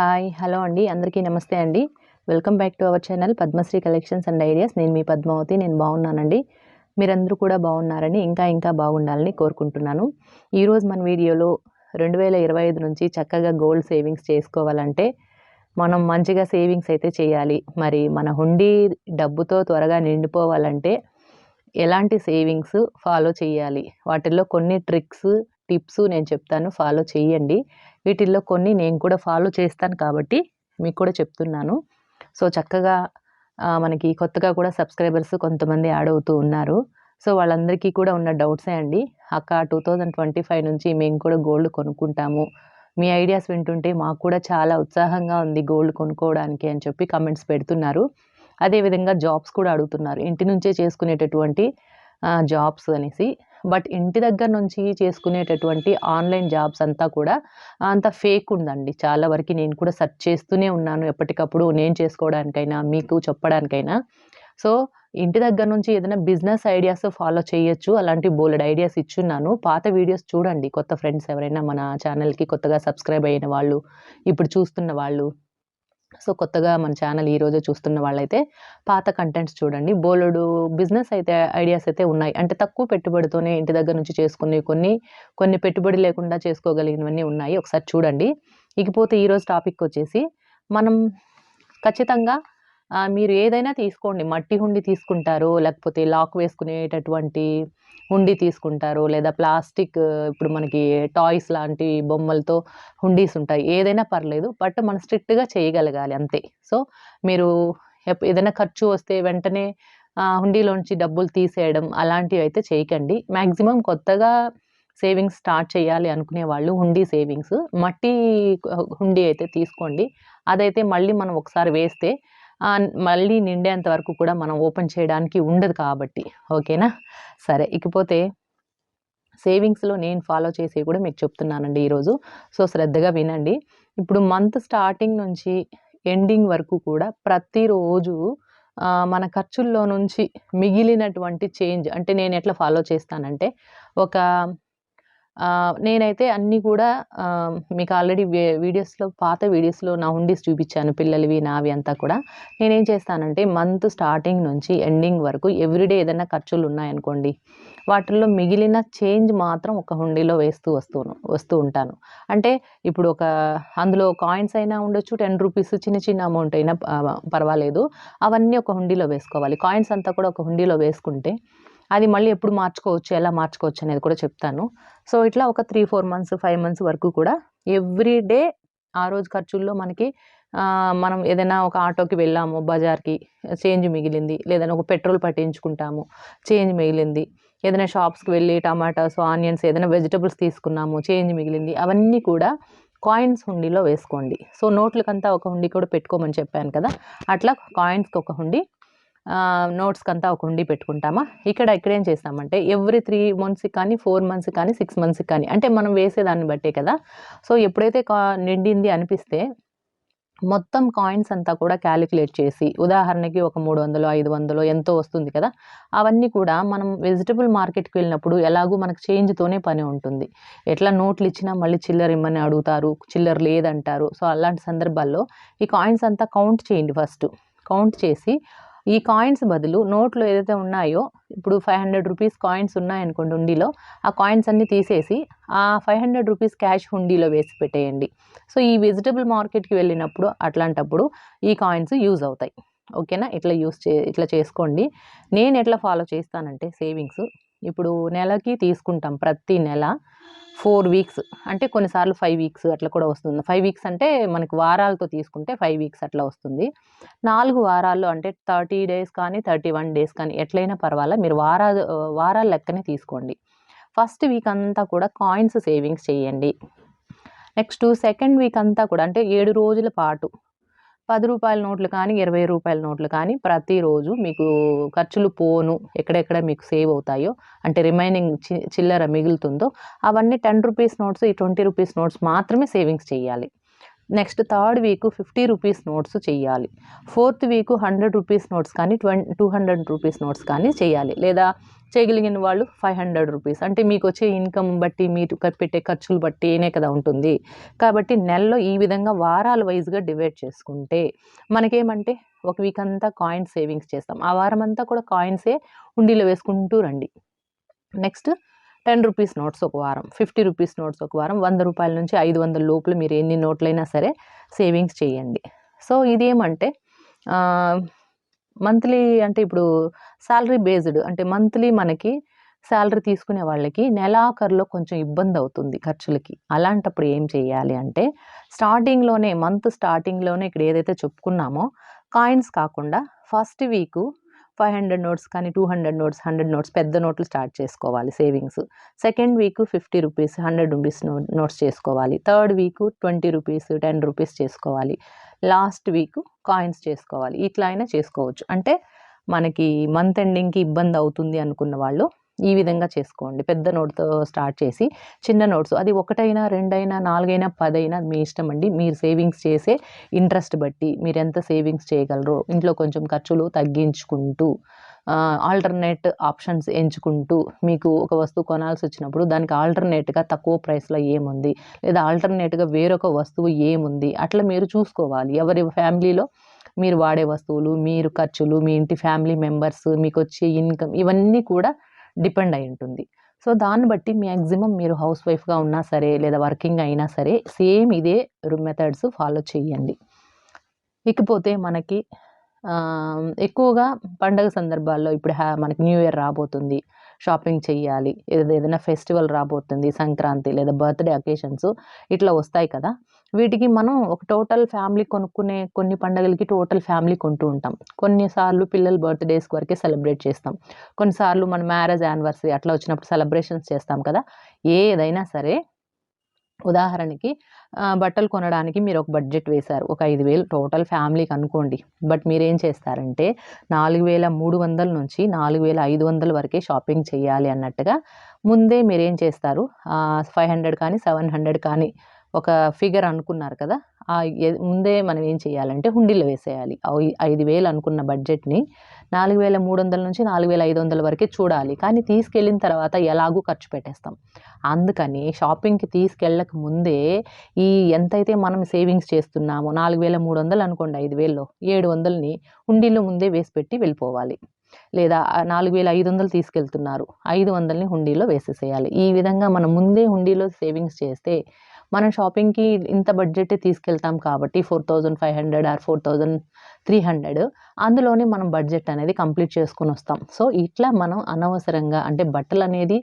Hi hello అండి. అందరికీ నమస్తే అండి. Welcome back to our channel Padmasri collections and ideas. నేను మీ పద్మావతి నేను బాగున్నానండి. మీరందరూ కూడా బాగున్నారని ఇంకా ఇంకా బాగుండాలని కోరుకుంటున్నాను. ఈరోజు మన వీడియోలో రెండు వేల ఇరవై ఐదు నుంచి చక్కగా గోల్డ్ సేవింగ్స్ చేసుకోవాలంటే మనం మంచిగా సేవింగ్స్ అయితే చేయాలి. మరి మన హుండీ డబ్బుతో త్వరగా నిండిపోవాలంటే ఎలాంటి సేవింగ్స్ ఫాలో చేయాలి? వాటిల్లో కొన్ని ట్రిక్స్ టిప్స్ నేను చెప్తాను. ఫాలో చేయండి. వీటిల్లో కొన్ని నేను కూడా ఫాలో చేస్తాను కాబట్టి మీకు కూడా చెప్తున్నాను. సో చక్కగా మనకి కొత్తగా కూడా సబ్స్క్రైబర్స్ కొంతమంది యాడ్ అవుతూ ఉన్నారు. సో వాళ్ళందరికీ కూడా ఉన్న డౌట్సే అండి? అక్క టూ థౌజండ్ ట్వంటీ ఫైవ్ నుంచి మేము కూడా గోల్డ్ కొనుక్కుంటాము. మీ ఐడియాస్ వింటుంటే మాకు కూడా చాలా ఉత్సాహంగా ఉంది గోల్డ్ కొనుక్కోవడానికి అని చెప్పి కమెంట్స్ పెడుతున్నారు. అదేవిధంగా జాబ్స్ కూడా అడుగుతున్నారు. ఇంటి నుంచే చేసుకునేటటువంటి జాబ్స్ అనేసి. బట్ ఇంటి దగ్గర నుంచి చేసుకునేటటువంటి ఆన్లైన్ జాబ్స్ అంతా కూడా అంత ఫేక్ ఉందండి. చాలా వరకు నేను కూడా సెర్చ్ చేస్తూనే ఉన్నాను ఎప్పటికప్పుడు నేను చేసుకోవడానికైనా మీకు చెప్పడానికైనా. సో ఇంటి దగ్గర నుంచి ఏదైనా బిజినెస్ ఐడియాస్ ఫాలో చేయొచ్చు. అలాంటి బోలెడ్ ఐడియాస్ ఇచ్చున్నాను. పాత వీడియోస్ చూడండి. కొత్త ఫ్రెండ్స్ ఎవరైనా మన ఛానల్కి కొత్తగా సబ్స్క్రైబ్ అయిన వాళ్ళు ఇప్పుడు చూస్తున్న వాళ్ళు. సో కొత్తగా మన ఛానల్ ఈరోజే చూస్తున్న వాళ్ళైతే పాత కంటెంట్స్ చూడండి. బోలెడు బిజినెస్ అయితే ఐడియాస్ అయితే ఉన్నాయి. అంటే తక్కువ పెట్టుబడితోనే ఇంటి దగ్గర నుంచి చేసుకునే కొన్ని కొన్ని పెట్టుబడి లేకుండా చేసుకోగలిగినవన్నీ ఉన్నాయి. ఒకసారి చూడండి. ఇకపోతే ఈరోజు టాపిక్ వచ్చేసి మనం ఖచ్చితంగా మీరు ఏదైనా తీసుకోండి. మట్టి హుండి తీసుకుంటారు లేకపోతే లాక్ వేసుకునేటటువంటి హుండీ తీసుకుంటారు లేదా ప్లాస్టిక్ ఇప్పుడు మనకి టాయ్స్ లాంటి బొమ్మలతో హుండీస్ ఉంటాయి. ఏదైనా పర్లేదు బట్ మనం స్ట్రిక్ట్గా చేయగలగాలి అంతే. సో మీరు ఎప్- ఏదైనా ఖర్చు వస్తే వెంటనే హుండీలోంచి డబ్బులు తీసేయడం అలాంటివి అయితే చేయకండి. మ్యాక్సిమం కొత్తగా సేవింగ్స్ స్టార్ట్ చేయాలి అనుకునే వాళ్ళు హుండీ సేవింగ్స్ మట్టి హుండీ అయితే తీసుకోండి. అదైతే మళ్ళీ మనం ఒకసారి వేస్తే మళ్ళీ నిండేంత వరకు కూడా మనం ఓపెన్ చేయడానికి ఉండదు కాబట్టి. ఓకేనా? సరే ఇకపోతే సేవింగ్స్లో నేను ఫాలో చేసి కూడా మీకు చెప్తున్నానండి ఈరోజు. సో శ్రద్ధగా వినండి. ఇప్పుడు మంత్ స్టార్టింగ్ నుంచి ఎండింగ్ వరకు కూడా ప్రతిరోజు మన ఖర్చుల్లో నుంచి మిగిలినటువంటి చేంజ్ అంటే నేను ఎట్లా ఫాలో చేస్తానంటే ఒక నేనైతే అన్నీ కూడా మీకు ఆల్రెడీ వీడియోస్లో పాత వీడియోస్లో నా హుండీస్ చూపించాను పిల్లలవి నావి అంతా కూడా. నేనేం చేస్తానంటే మంత్ స్టార్టింగ్ నుంచి ఎండింగ్ వరకు ఎవ్రీడే ఏదైనా ఖర్చులు ఉన్నాయనుకోండి వాటిల్లో మిగిలిన చేంజ్ మాత్రం ఒక హుండీలో వేస్తూ వస్తూను వస్తూ ఉంటాను. అంటే ఇప్పుడు ఒక అందులో కాయిన్స్ అయినా ఉండొచ్చు టెన్ రూపీస్ చిన్న చిన్న అమౌంట్ అయినా పర్వాలేదు. అవన్నీ ఒక హుండీలో వేసుకోవాలి. కాయిన్స్ అంతా కూడా ఒక హుండీలో వేసుకుంటే అది మళ్ళీ ఎప్పుడు మార్చుకోవచ్చు ఎలా మార్చుకోవచ్చు అనేది కూడా చెప్తాను. సో ఇట్లా ఒక three four months five months వరకు కూడా ఎవ్రీ డే ఆ రోజు ఖర్చుల్లో మనకి మనం ఏదైనా ఒక ఆటోకి వెళ్ళాము బజార్కి చేంజ్ మిగిలింది లేదన్నా ఒక పెట్రోల్ పట్టించుకుంటాము చేంజ్ మిగిలింది ఏదైనా షాప్స్కి వెళ్ళి టమాటాస్ ఆనియన్స్ ఏదైనా వెజిటబుల్స్ తీసుకున్నాము చేంజ్ మిగిలింది అవన్నీ కూడా కాయిన్స్ హుండీలో వేసుకోండి. సో నోట్లకంతా ఒక హుండీ కూడా పెట్టుకోమని చెప్పాను కదా అట్లా కాయిన్స్కి ఒక హుండీ నోట్స్కి అంతా ఒక ఉండి పెట్టుకుంటామా? ఇక్కడ ఇక్కడ ఏం చేస్తామంటే ఎవ్రీ త్రీ మంత్స్కి కానీ ఫోర్ మంత్స్కి కానీ సిక్స్ మంత్స్కి కానీ అంటే మనం వేసేదాన్ని బట్టే కదా. సో ఎప్పుడైతే కా నిండింది అనిపిస్తే మొత్తం కాయిన్స్ అంతా కూడా క్యాలిక్యులేట్ చేసి ఉదాహరణకి ఒక మూడు వందలు ఐదు వందలు ఎంతో వస్తుంది కదా. అవన్నీ కూడా మనం వెజిటబుల్ మార్కెట్కి వెళ్ళినప్పుడు ఎలాగూ మనకు చేంజ్తోనే పని ఉంటుంది. ఎట్లా నోట్లు ఇచ్చినా మళ్ళీ చిల్లర ఇమ్మని అడుగుతారు చిల్లర లేదంటారు. సో అలాంటి సందర్భాల్లో ఈ కాయిన్స్ అంతా కౌంట్ చేయండి ఫస్ట్ కౌంట్ చేసి ఈ కాయిన్స్ బదులు నోట్లు ఏదైతే ఉన్నాయో ఇప్పుడు ఫైవ్ హండ్రెడ్ రూపీస్ కాయిన్స్ ఉన్నాయనుకోండి హుండీలో ఆ కాయిన్స్ అన్ని తీసేసి ఆ ఫైవ్ హండ్రెడ్ రూపీస్ క్యాష్ హుండీలో వేసి పెట్టేయండి. సో ఈ వెజిటబుల్ మార్కెట్కి వెళ్ళినప్పుడు అట్లాంటప్పుడు ఈ కాయిన్స్ యూజ్ అవుతాయి. ఓకేనా? ఇట్లా యూస్ చే ఇట్లా చేసుకోండి. నేను ఎట్లా ఫాలో చేస్తానంటే సేవింగ్స్ ఇప్పుడు నెలకి తీసుకుంటాం ప్రతి నెల. ఫోర్ వీక్స్ అంటే కొన్నిసార్లు ఫైవ్ వీక్స్ అట్లా కూడా వస్తుంది. ఫైవ్ వీక్స్ అంటే మనకి వారాలతో తీసుకుంటే ఫైవ్ వీక్స్ అట్లా వస్తుంది. నాలుగు వారాల్లో అంటే థర్టీ డేస్ కానీ థర్టీ వన్ డేస్ కానీ ఎట్లయినా పర్వాలా మీరు వారాలు వారాల లెక్కనే తీసుకోండి. ఫస్ట్ వీక్ అంతా కూడా కాయిన్స్ సేవింగ్స్ చేయండి. నెక్స్ట్ సెకండ్ వీక్ అంతా కూడా అంటే ఏడు రోజుల పాటు పది రూపాయల నోట్లు కానీ ఇరవై రూపాయల నోట్లు కానీ ప్రతిరోజు మీకు ఖర్చులు పోను ఎక్కడెక్కడ మీకు సేవ్ అవుతాయో అంటే రిమైనింగ్ చి చిల్లర మిగులుతుందో అవన్నీ టెన్ రూపీస్ నోట్స్ ఈ ట్వంటీ రూపీస్ నోట్స్ మాత్రమే సేవింగ్స్ చేయాలి. Next third week fifty rupees notes చేయాలి fourth week hundred rupees notes కానీ twen two hundred rupees notes కానీ చేయాలి లేదా చేయగలిగిన వాళ్ళు ఫైవ్ హండ్రెడ్ రూపీస్. అంటే మీకు వచ్చే ఇన్కమ్ బట్టి మీరు పెట్టే ఖర్చులు బట్టినే కదా ఉంటుంది. కాబట్టి నెలలో ఈ విధంగా వారాల వైజ్గా డివైడ్ చేసుకుంటే మనకేమంటే ఒక వీక్ అంతా కాయిన్స్ సేవింగ్స్ చేస్తాం. ఆ వారం అంతా కూడా కాయిన్సే ఉండిలో వేసుకుంటూ రండి. నెక్స్ట్ టెన్ రూపీస్ నోట్స్ ఒక వారం ఫిఫ్టీ రూపీస్ నోట్స్ ఒక వారం వంద రూపాయల నుంచి ఐదు వందల లోపల మీరు ఎన్ని నోట్లైనా సరే సేవింగ్స్ చేయండి. సో ఇదేమంటే మంత్లీ అంటే ఇప్పుడు శాలరీ బేస్డ్ అంటే మంత్లీ మనకి శాలరీ తీసుకునే వాళ్ళకి నెలాఖరులో కొంచెం ఇబ్బంది అవుతుంది ఖర్చులకి. అలాంటప్పుడు ఏం చేయాలి అంటే స్టార్టింగ్లోనే మంత్ స్టార్టింగ్లోనే ఇక్కడ ఏదైతే చెప్పుకున్నామో కాయిన్స్ కాకుండా first week five hundred notes కానీ two hundred notes hundred notes పెద్ద నోట్లు స్టార్ట్ చేసుకోవాలి savings. Second week fifty rupees hundred rupees notes చేసుకోవాలి. Third week twenty rupees ten rupees చేసుకోవాలి. లాస్ట్ వీక్ కాయిన్స్ చేసుకోవాలి. ఇట్లా అయినా చేసుకోవచ్చు. అంటే మనకి మంత్ ఎండింగ్కి ఇబ్బంది అవుతుంది అనుకున్న వాళ్ళు ఈ విధంగా చేసుకోండి. పెద్ద నోట్తో స్టార్ట్ చేసి చిన్న నోట్స్ అది ఒకటైనా రెండైనా నాలుగైనా పదైనా మీ ఇష్టం అండి. మీరు సేవింగ్స్ చేసే ఇంట్రెస్ట్ బట్టి మీరు ఎంత సేవింగ్స్ చేయగలరో ఇంట్లో కొంచెం ఖర్చులు తగ్గించుకుంటూ ఆల్టర్నేట్ ఆప్షన్స్ ఎంచుకుంటూ మీకు ఒక వస్తువు కొనాల్సి వచ్చినప్పుడు దానికి ఆల్టర్నేట్గా తక్కువ ప్రైస్లో ఏముంది? లేదా ఆల్టర్నేట్గా వేరొక వస్తువు ఏముంది? అట్లా మీరు చూసుకోవాలి. ఎవరి ఫ్యామిలీలో మీరు వాడే వస్తువులు మీరు ఖర్చులు మీ ఇంటి ఫ్యామిలీ మెంబర్స్ మీకు వచ్చే ఇన్కమ్ ఇవన్నీ కూడా డిపెండ్ అయి ఉంటుంది. సో దాన్ని బట్టి మ్యాక్సిమం మీరు హౌస్ వైఫ్గా ఉన్నా సరే లేదా వర్కింగ్ అయినా సరే సేమ్ ఇదే మెథడ్స్ ఫాలో చేయండి. ఇకపోతే మనకి ఎక్కువగా పండగ సందర్భాల్లో ఇప్పుడు హ్యా మనకి న్యూ ఇయర్ రాబోతుంది. షాపింగ్ చేయాలి ఏదైనా ఫెస్టివల్ రాబోతుంది సంక్రాంతి లేదా బర్త్డే అకేషన్స్ ఇట్లా వస్తాయి కదా. వీటికి మనం ఒక టోటల్ ఫ్యామిలీ కొనుక్కునే కొన్ని పండగలకి టోటల్ ఫ్యామిలీ కొంటూ ఉంటాం. కొన్నిసార్లు పిల్లల బర్త్డేస్ వరకే సెలబ్రేట్ చేస్తాం. కొన్నిసార్లు మన మ్యారేజ్ యానివర్సరీ అట్లా వచ్చినప్పుడు సెలబ్రేషన్స్ చేస్తాం కదా. ఏదైనా సరే ఉదాహరణకి బట్టలు కొనడానికి మీరు ఒక బడ్జెట్ వేశారు. ఒక ఐదు వేలు టోటల్ ఫ్యామిలీకి అనుకోండి. బట్ మీరేం చేస్తారంటే నాలుగు వేల మూడు వందల నుంచి నాలుగు వేల ఐదు వందల వరకే షాపింగ్ చేయాలి అన్నట్టుగా ముందే మీరేం చేస్తారు? ఫైవ్ హండ్రెడ్ కానీ సెవెన్ హండ్రెడ్ కానీ ఒక ఫిగర్ అనుకున్నారు కదా ఆ ముందే మనం ఏం చేయాలంటే హుండీలో వేసేయాలి. ఐదు వేలు అనుకున్న బడ్జెట్ని నాలుగు వేల మూడు వందల నుంచి నాలుగు వేల ఐదు వందల వరకే చూడాలి. కానీ తీసుకెళ్ళిన తర్వాత ఎలాగూ ఖర్చు పెట్టేస్తాం. అందుకని షాపింగ్కి తీసుకెళ్ళక ముందే ఈ ఎంతైతే మనం సేవింగ్స్ చేస్తున్నామో నాలుగు వేల మూడు వందలు అనుకోండి ఐదు వేల్లో ఏడు వందలని హుండీలో ముందే వేసి పెట్టి వెళ్ళిపోవాలి. లేదా నాలుగు వేల ఐదు వందలు తీసుకెళ్తున్నారు ఐదు వందలని హుండీలో వేసేసేయాలి. ఈ విధంగా మనం ముందే హుండీలో సేవింగ్స్ చేస్తే మనం షాపింగ్కి ఇంత బడ్జెట్ తీసుకెళ్తాం కాబట్టి four thousand five hundred or four thousand three hundred అందులోనే మనం బడ్జెట్ అనేది కంప్లీట్ చేసుకొని వస్తాం. సో ఇట్లా మనం అనవసరంగా అంటే బట్టలు అనేది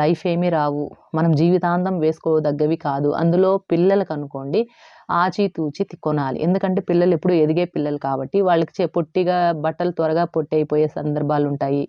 లైఫ్ ఏమీ రావు. మనం జీవితాంతం వేసుకోదగ్గవి కాదు. అందులో పిల్లలకు అనుకోండి ఆచితూచి కొనాలి. ఎందుకంటే పిల్లలు ఎప్పుడు ఎదిగే పిల్లలు కాబట్టి వాళ్ళకి చే పొట్టిగా బట్టలు త్వరగా పొట్టి అయిపోయే సందర్భాలు ఉంటాయి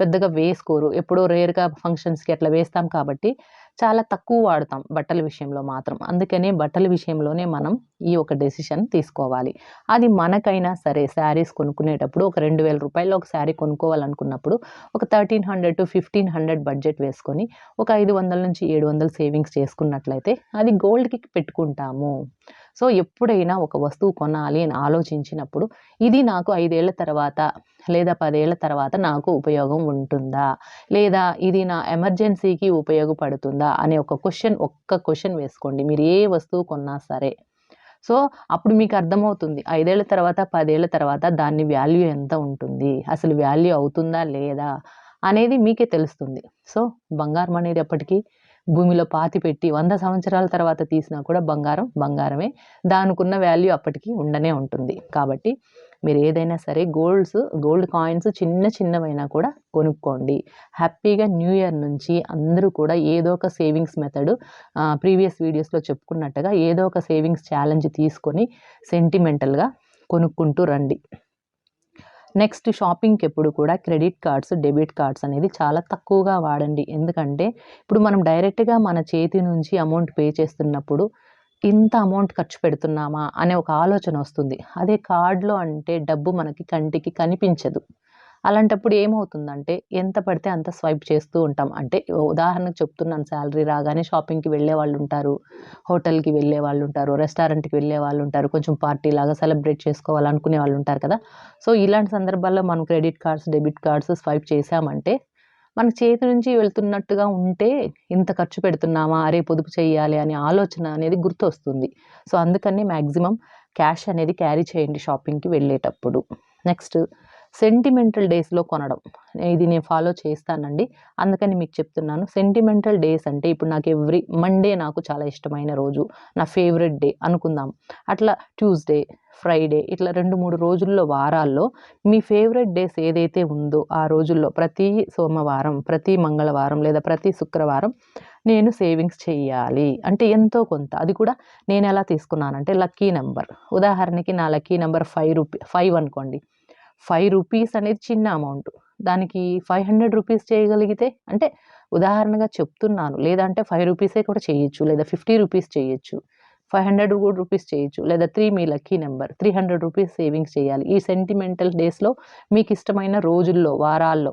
పెద్దగా వేసుకోరు. ఎప్పుడో రేర్గా ఫంక్షన్స్కి అట్లా వేస్తాం కాబట్టి చాలా తక్కువ వాడతాం బట్టల విషయంలో మాత్రం. అందుకనే బట్టల విషయంలోనే మనం ఈ ఒక డెసిషన్ తీసుకోవాలి. అది మనకైనా సరే శారీస్ కొనుక్కునేటప్పుడు ఒక రెండు వేల రూపాయలు ఒక శారీ కొనుక్కోవాలనుకున్నప్పుడు ఒక thirteen hundred to fifteen hundred budget వేసుకొని ఒక ఐదు వందల నుంచి ఏడు వందలు సేవింగ్స్ చేసుకున్నట్లయితే అది గోల్డ్కి పెట్టుకుంటాము. సో ఎప్పుడైనా ఒక వస్తువు కొనాలి అని ఆలోచించినప్పుడు ఇది నాకు ఐదేళ్ళ తర్వాత లేదా పదేళ్ళ తర్వాత నాకు ఉపయోగం ఉంటుందా? లేదా ఇది నా ఎమర్జెన్సీకి ఉపయోగపడుతుందా? అనే ఒక క్వశ్చన్ ఒక్క క్వశ్చన్ వేసుకోండి. మీరు ఏ వస్తువు కొన్నా సరే. సో అప్పుడు మీకు అర్థమవుతుంది. ఐదేళ్ళ తర్వాత పదేళ్ళ తర్వాత దాని వాల్యూ ఎంత ఉంటుంది? అసలు వాల్యూ అవుతుందా లేదా? అనేది మీకే తెలుస్తుంది. సో బంగారం అనేది ఎప్పటికీ భూమిలో పాతి పెట్టి వంద సంవత్సరాల తర్వాత తీసినా కూడా బంగారం బంగారమే. దానికున్న వాల్యూ అప్పటికి ఉండనే ఉంటుంది. కాబట్టి మీరు ఏదైనా సరే గోల్డ్స్ గోల్డ్ కాయిన్స్ చిన్న చిన్నవైనా కూడా కొనుక్కోండి. హ్యాపీగా న్యూ ఇయర్ నుంచి అందరూ కూడా ఏదో ఒక సేవింగ్స్ మెథడ్ ప్రీవియస్ వీడియోస్లో చెప్పుకున్నట్టుగా ఏదో ఒక సేవింగ్స్ ఛాలెంజ్ తీసుకొని సెంటిమెంటల్గా కొనుక్కుంటూ రండి. నెక్స్ట్ షాపింగ్కి ఎప్పుడు కూడా క్రెడిట్ కార్డ్స్ డెబిట్ కార్డ్స్ అనేది చాలా తక్కువగా వాడండి. ఎందుకంటే ఇప్పుడు మనం డైరెక్ట్గా మన చేతి నుంచి అమౌంట్ పే చేస్తున్నప్పుడు ఇంత అమౌంట్ ఖర్చు పెడుతున్నామా అనే ఒక ఆలోచన వస్తుంది. అదే కార్డులో అంటే డబ్బు మనకి కంటికి కనిపించదు. అలాంటప్పుడు ఏమవుతుందంటే ఎంత పడితే అంత స్వైప్ చేస్తూ ఉంటాం. అంటే ఉదాహరణకు చెప్తున్నాను శాలరీ రాగానే షాపింగ్కి వెళ్ళే వాళ్ళు ఉంటారు హోటల్కి వెళ్ళే వాళ్ళు ఉంటారు రెస్టారెంట్కి వెళ్ళే వాళ్ళు ఉంటారు కొంచెం పార్టీ లాగా సెలబ్రేట్ చేసుకోవాలనుకునే వాళ్ళు ఉంటారు కదా. సో ఇలాంటి సందర్భాల్లో మనం credit cards debit cards swipe చేసామంటే మన చేతి నుంచి వెళ్తున్నట్టుగా ఉంటే ఇంత ఖర్చు పెడుతున్నామా అరే పొదుపు చేయాలి అనే ఆలోచన అనేది గుర్తొస్తుంది. సో అందుకని మ్యాక్సిమం క్యాష్ అనేది క్యారీ చేయండి షాపింగ్కి వెళ్ళేటప్పుడు. నెక్స్ట్ సెంటిమెంటల్ డేస్లో కొనడం. ఇది నేను ఫాలో చేస్తానండి. అందుకని మీకు చెప్తున్నాను. సెంటిమెంటల్ డేస్ అంటే ఇప్పుడు నాకు ఎవ్రీ మండే నాకు చాలా ఇష్టమైన రోజు. నా ఫేవరెట్ డే అనుకుందాం. అట్లా ట్యూస్డే ఫ్రైడే ఇట్లా రెండు మూడు రోజుల్లో వారాల్లో మీ ఫేవరెట్ డేస్ ఏదైతే ఉందో ఆ రోజుల్లో ప్రతి సోమవారం ప్రతి మంగళవారం లేదా ప్రతి శుక్రవారం నేను సేవింగ్స్ చేయాలి. అంటే ఎంతో కొంత. అది కూడా నేను ఎలా తీసుకున్నానంటే లక్కీ నెంబర్. ఉదాహరణకి నా lucky number five rupee five అనుకోండి. ఫైవ్ రూపీస్ అనేది చిన్న అమౌంట్. దానికి ఫైవ్ హండ్రెడ్ రూపీస్ చేయగలిగితే అంటే ఉదాహరణగా చెప్తున్నాను లేదంటే ఫైవ్ రూపీసే కూడా చేయొచ్చు లేదా ఫిఫ్టీ రూపీస్ చేయొచ్చు ఫైవ్ హండ్రెడ్ కూడా రూపీస్ చేయొచ్చు లేదా త్రీ మీ lucky number three hundred rupees savings చేయాలి. ఈ సెంటిమెంటల్ డేస్లో మీకు ఇష్టమైన రోజుల్లో వారాల్లో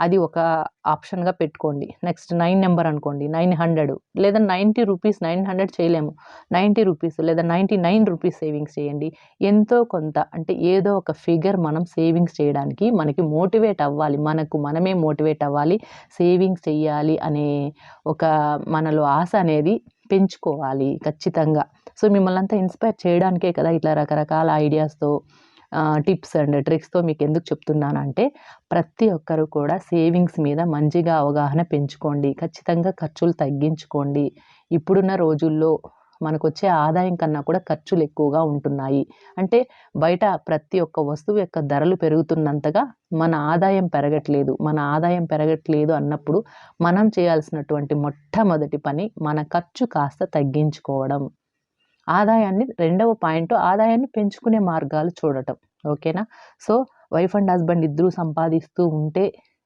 అది ఒక ఆప్షన్గా పెట్టుకోండి. నెక్స్ట్ నైన్ నెంబర్ అనుకోండి నైన్ హండ్రెడ్. లేదా నైంటీ రూపీస్ నైన్ హండ్రెడ్ చేయలేము. నైంటీ రూపీస్ లేదా నైంటీ నైన్ రూపీస్ సేవింగ్స్ చేయండి. ఎంతో కొంత అంటే ఏదో ఒక ఫిగర్ మనం సేవింగ్స్ చేయడానికి మనకి మోటివేట్ అవ్వాలి. మనకు మనమే మోటివేట్ అవ్వాలి. సేవింగ్స్ చేయాలి అనే ఒక మనలో ఆశ అనేది పెంచుకోవాలి ఖచ్చితంగా. సో మిమ్మల్ని అంతా ఇన్స్పైర్ చేయడానికే కదా ఇట్లా రకరకాల ఐడియాస్తో టిప్స్ అండ్ ట్రిక్స్తో మీకు ఎందుకు చెప్తున్నానంటే ప్రతి ఒక్కరు కూడా సేవింగ్స్ మీద మంచిగా అవగాహన పెంచుకోండి. ఖచ్చితంగా ఖర్చులు తగ్గించుకోండి. ఇప్పుడున్న రోజుల్లో మనకు వచ్చే ఆదాయం కన్నా కూడా ఖర్చులు ఎక్కువగా ఉంటున్నాయి. అంటే బయట ప్రతి ఒక్క వస్తువు యొక్క ధరలు పెరుగుతున్నంతగా మన ఆదాయం పెరగట్లేదు. మన ఆదాయం పెరగట్లేదు అన్నప్పుడు మనం చేయాల్సినటువంటి మొట్టమొదటి పని మన ఖర్చు కాస్త తగ్గించుకోవడం. ఆదాయాన్ని రెండవ పాయింట్ ఆదాయాన్ని పెంచుకునే మార్గాలు చూడటం. ఓకేనా? సో వైఫ్ అండ్ హస్బెండ్ ఇద్దరూ సంపాదిస్తూ ఉంటే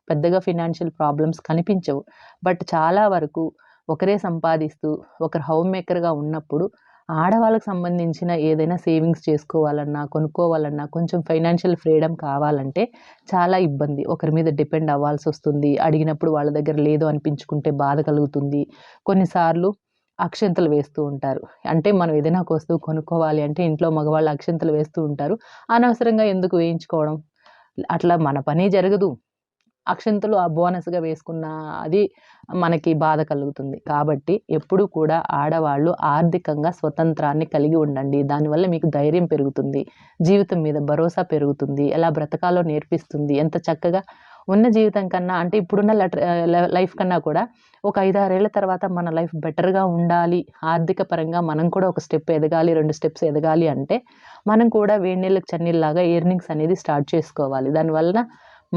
పెద్దగా ఫినాన్షియల్ ప్రాబ్లమ్స్ కనిపించవు. బట్ చాలా వరకు ఒకరే సంపాదిస్తూ ఒకరు హోమ్ మేకర్గా ఉన్నప్పుడు ఆడవాళ్ళకు సంబంధించిన ఏదైనా సేవింగ్స్ చేసుకోవాలన్నా కొనుక్కోవాలన్నా కొంచెం ఫైనాన్షియల్ ఫ్రీడమ్ కావాలంటే చాలా ఇబ్బంది. ఒకరి మీద డిపెండ్ అవ్వాల్సి వస్తుంది. అడిగినప్పుడు వాళ్ళ దగ్గర లేదు అనిపించుకుంటే బాధ కలుగుతుంది. కొన్నిసార్లు అక్షంతలు వేస్తూ ఉంటారు. అంటే మనం ఏదైనా ఒక వస్తువు కొనుక్కోవాలి అంటే ఇంట్లో మగవాళ్ళు అక్షంతలు వేస్తూ ఉంటారు. అనవసరంగా ఎందుకు వేయించుకోవడం? అట్లా మన పని జరగదు. అక్షంతలు ఆ బోనస్గా వేసుకున్న అది మనకి బాధ కలుగుతుంది. కాబట్టి ఎప్పుడు కూడా ఆడవాళ్ళు ఆర్థికంగా స్వతంత్రాన్ని కలిగి ఉండండి. దానివల్ల మీకు ధైర్యం పెరుగుతుంది. జీవితం మీద భరోసా పెరుగుతుంది. ఎలా బ్రతకాలో నేర్పిస్తుంది. ఎంత చక్కగా ఉన్న జీవితం కన్నా అంటే ఇప్పుడున్న లైఫ్ కన్నా కూడా ఒక ఐదారేళ్ళ తర్వాత మన లైఫ్ బెటర్గా ఉండాలి. ఆర్థిక పరంగా మనం కూడా ఒక స్టెప్ ఎదగాలి రెండు స్టెప్స్ ఎదగాలి అంటే మనం కూడా వేడినీళ్ళకి చన్నీళ్ళలాగా ఎర్నింగ్స్ అనేది స్టార్ట్ చేసుకోవాలి. దానివల్ల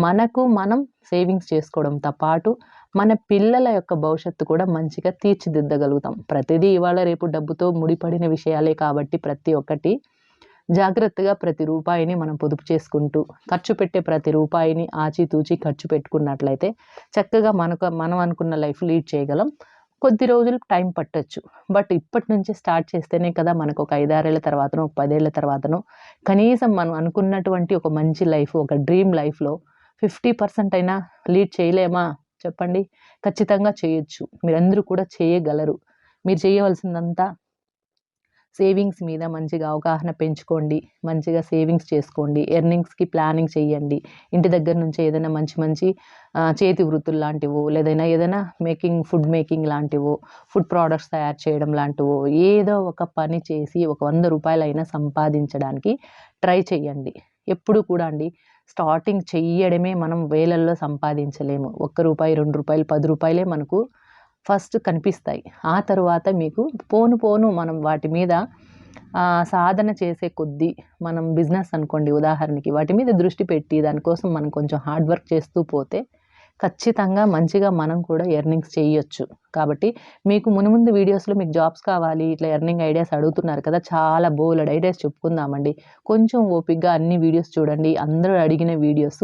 మనకు మనం సేవింగ్స్ చేసుకోవడంతో పాటు మన పిల్లల యొక్క భవిష్యత్తు కూడా మంచిగా తీర్చిదిద్దగలుగుతాం. ప్రతిదీ ఇవాళ రేపు డబ్బుతో ముడిపడిన విషయాలే కాబట్టి ప్రతి ఒక్కటి జాగ్రత్తగా ప్రతి రూపాయిని మనం పొదుపు చేసుకుంటూ ఖర్చు పెట్టే ప్రతి రూపాయిని ఆచితూచి ఖర్చు పెట్టుకున్నట్లయితే చక్కగా మనకు మనం అనుకున్న లైఫ్ లీడ్ చేయగలం. కొద్ది రోజులు టైం పట్టచ్చు. బట్ ఇప్పటి నుంచి స్టార్ట్ చేస్తేనే కదా మనకు ఒక ఐదారేళ్ళ తర్వాతనో ఒక పదేళ్ళ తర్వాతనో కనీసం మనం అనుకున్నటువంటి ఒక మంచి లైఫ్ ఒక డ్రీమ్ లైఫ్లో ఫిఫ్టీ పర్సెంట్ అయినా లీడ్ చేయలేమా? చెప్పండి. ఖచ్చితంగా చేయొచ్చు. మీరందరూ కూడా చేయగలరు. మీరు చేయవలసిందంతా సేవింగ్స్ మీద మంచిగా అవగాహన పెంచుకోండి మంచిగా సేవింగ్స్ చేసుకోండి ఎర్నింగ్స్కి ప్లానింగ్ చేయండి. ఇంటి దగ్గర నుంచి ఏదైనా మంచి మంచి చేతి వృత్తులు లాంటివో లేదైనా ఏదైనా మేకింగ్ ఫుడ్ మేకింగ్ లాంటివో ఫుడ్ ప్రోడక్ట్స్ తయారు చేయడం లాంటివో ఏదో ఒక పని చేసి ఒక వంద రూపాయలైనా సంపాదించడానికి ట్రై చేయండి. ఎప్పుడు కూడా అండి స్టార్టింగ్ చెయ్యడమే మనం వేలల్లో సంపాదించలేము. ఒక్క రూపాయి రెండు రూపాయలు పది రూపాయలే మనకు ఫస్ట్ కనిపిస్తాయి. ఆ తరువాత మీకు పోను పోను మనం వాటి మీద సాధన చేసే కొద్దీ మనం బిజినెస్ అనుకోండి ఉదాహరణకి వాటి మీద దృష్టి పెట్టి దానికోసం మనం కొంచెం హార్డ్ వర్క్ చేస్తూ పోతే ఖచ్చితంగా మంచిగా మనం కూడా ఎర్నింగ్స్ చేయొచ్చు. కాబట్టి మీకు మునుముందు వీడియోస్లో మీకు జాబ్స్ కావాలి ఇట్లా ఎర్నింగ్ ఐడియాస్ అడుగుతున్నారు కదా చాలా బోలెడ్ ఐడియాస్ చెప్పుకుందామండి. కొంచెం ఓపిక్గా అన్ని వీడియోస్ చూడండి అందరూ అడిగిన వీడియోస్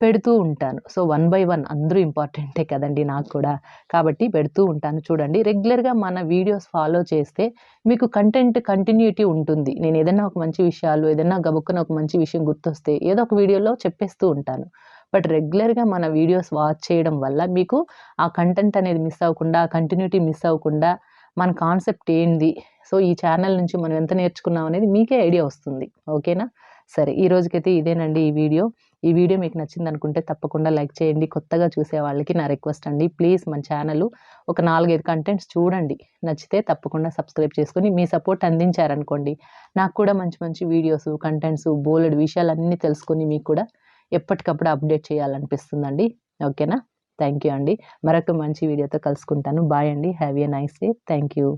పెడుతూ ఉంటాను. సో వన్ బై వన్ అందరూ ఇంపార్టెంటే కదండి నాకు కూడా. కాబట్టి పెడుతూ ఉంటాను. చూడండి రెగ్యులర్గా మన వీడియోస్ ఫాలో చేస్తే మీకు కంటెంట్ కంటిన్యూటీ ఉంటుంది. నేను ఏదైనా ఒక మంచి విషయాలు ఏదైనా గబుక్కున ఒక మంచి విషయం గుర్తొస్తే ఏదో ఒక వీడియోలో చెప్పేస్తూ ఉంటాను. బట్ రెగ్యులర్గా మన వీడియోస్ వాచ్ చేయడం వల్ల మీకు ఆ కంటెంట్ అనేది మిస్ అవ్వకుండా ఆ కంటిన్యూటీ మిస్ అవ్వకుండా మన కాన్సెప్ట్ ఏంది? సో ఈ ఛానల్ నుంచి మనం ఎంత నేర్చుకున్నాం అనేది మీకే ఐడియా వస్తుంది. ఓకేనా? సరే ఈ రోజుకైతే ఇదేనండి ఈ వీడియో. ఈ వీడియో మీకు నచ్చింది అనుకుంటే తప్పకుండా లైక్ చేయండి. కొత్తగా చూసే వాళ్ళకి నా రిక్వెస్ట్ అండి. ప్లీజ్ మన ఛానల్ ఒక నాలుగైదు కంటెంట్స్ చూడండి. నచ్చితే తప్పకుండా సబ్స్క్రైబ్ చేసుకుని మీ సపోర్ట్ అందించారనుకోండి. నాకు కూడా మంచి మంచి వీడియోస్ కంటెంట్స్ బోలెడ్ విషయాలన్నీ తెలుసుకొని మీకు కూడా ఎప్పటికప్పుడు అప్డేట్ చేయాలనిపిస్తుందండి. ఓకేనా? థ్యాంక్ యూ అండి. మరొక మంచి వీడియోతో కలుసుకుంటాను. బాయ్ అండి. Have a nice day. Thank you